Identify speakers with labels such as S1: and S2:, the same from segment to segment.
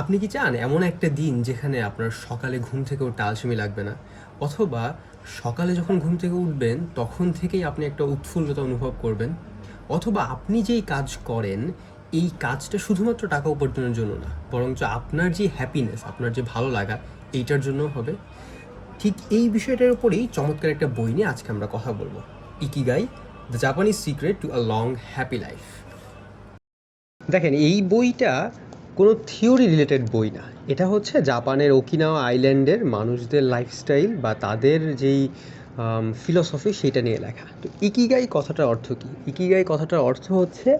S1: আপনি কি চান এমন একটা দিন যেখানে আপনার সকালে ঘুম থেকে উঠতে আলসেমি লাগবে না? অথবা সকালে যখন ঘুম থেকে উঠবেন, তখন থেকেই আপনি একটা উৎফুল্লতা অনুভব করবেন? অথবা আপনি যেই কাজ করেন, এই কাজটা শুধুমাত্র টাকা উপার্জনের জন্য না, বরঞ্চ আপনার যে হ্যাপিনেস আপনার যে ভালো লাগা, এইটার জন্য হবে। ঠিক এই বিষয়টার উপরেই চমৎকার একটা বই নিয়ে আজকে আমরা কথা বলব। Ikigai the Japanese secret to a long happy life দেখেন, এই বইটা কোনো থিওরি রিলেটেড বই না। এটা হচ্ছে জাপানের ওকিনাওয়া আইল্যান্ডের মানুষদের লাইফস্টাইল বা তাদের যেই ফিলসফি সেটা নিয়ে লেখা। তো ইকিগাই কথাটার অর্থ কী? ইকিগাই কথাটার অর্থ হচ্ছে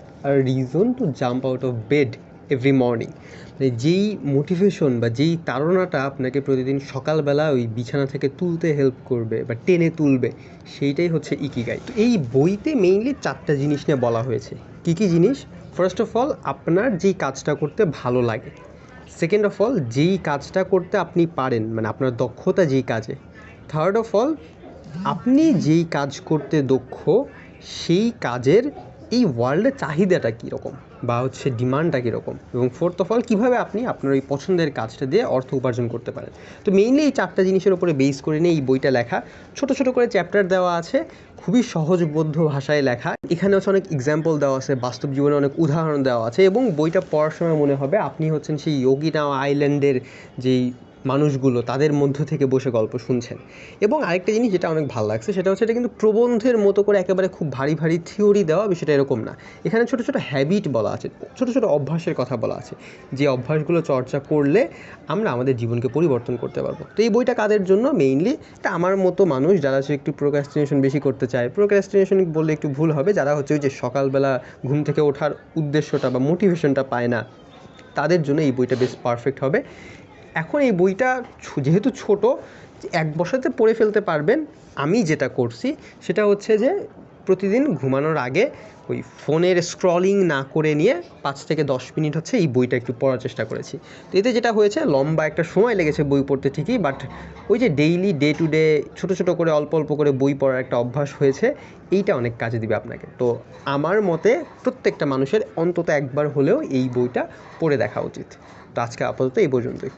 S1: reason to jump out of bed every morning মানে যেই মোটিভেশন বা যেই তাড়নাটা আপনাকে প্রতিদিন সকালবেলা ওই বিছানা থেকে তুলতে হেল্প করবে বা টেনে তুলবে, সেইটাই হচ্ছে ইকিগাই। তো এই বইতে মেইনলি চারটা জিনিস নিয়ে বলা হয়েছে। কী কী জিনিস? ফার্স্ট অফ অল আপনার যেই কাজটা করতে ভালো লাগে। সেকেন্ড অফ অল যেই কাজটা করতে আপনি পারেন মানে আপনার দক্ষতা যেই কাজে। থার্ড অফ অল আপনি যেই কাজ করতে দক্ষ, সেই কাজের এই ওয়ার্ল্ডের চাহিদাটা কীরকম? বা হচ্ছে ডিমান্ডটা কীরকম? এবং ফোর্থ অফ অল কীভাবে আপনি আপনার ওই পছন্দের কাজটা দিয়ে অর্থ উপার্জন করতে পারেন? তো মেইনলি এই চারটা জিনিসের উপরে বেস করে নিয়ে এই বইটা লেখা। ছোট ছোট করে চ্যাপ্টার দেওয়া আছে। খুবই সহজবোধ্য ভাষায় লেখা। এখানে হচ্ছে অনেক এক্সাম্পল দেওয়া আছে। বাস্তব জীবনে অনেক উদাহরণ দেওয়া আছে। এবং বইটা পড়ার সময় মনে হবে, আপনি হচ্ছেন সেই ইয়োগিনাওয়া আইল্যান্ডের যেই মানুষগুলো তাদের মধ্য থেকে বসে গল্প শুনছেন। এবং আরেকটা জিনিস যেটা অনেক ভালো লাগছে, সেটা হচ্ছে এটা কিন্তু প্রবন্ধের মতো করে একেবারে খুব ভারী ভারী থিওরি দেওয়া বিষয়টা এরকম না। এখানে ছোটো ছোটো হ্যাবিট বলা আছে, ছোটো ছোটো অভ্যাসের কথা বলা আছে। যে অভ্যাসগুলো চর্চা করলে আমরা আমাদের জীবনকে পরিবর্তন করতে পারব। তো এই বইটা কাদের জন্য? মেইনলি এটা আমার মতো মানুষ যারা হচ্ছে একটু প্রোক্রাস্টিনেশন বেশি করতে চায়। প্রোক্রাস্টিনেশন বললে একটু ভুল হবে, যারা হচ্ছে ওই যে সকালবেলা ঘুম থেকে ওঠার উদ্দেশ্যটা বা মোটিভেশনটা পায় না, তাদের জন্য এই বইটা বেশ পারফেক্ট হবে। এখন এই বইটা যেহেতু ছোট, এক বসাতে পড়ে ফেলতে পারবেন। আমি যেটা করছি, সেটা হচ্ছে যে প্রতিদিন ঘুমানোর আগে ওই ফোনের স্ক্রলিং না করে নিয়ে পাঁচ থেকে দশ মিনিট হচ্ছে এই বইটা একটু পড়ার চেষ্টা করেছি। তো এতে যেটা হয়েছে, লম্বা একটা সময় লেগেছে বই পড়তে ঠিকই বাট ওই যে ডেইলি ডে টু ডে ছোটো ছোটো করে, অল্প অল্প করে বই পড়ার একটা অভ্যাস হয়েছে, এইটা অনেক কাজে দিবে আপনাকে। তো আমার মতে প্রত্যেকটা মানুষের অন্তত একবার হলেও এই বইটা পড়ে দেখা উচিত। তো আজকে আপাতত এই পর্যন্তই।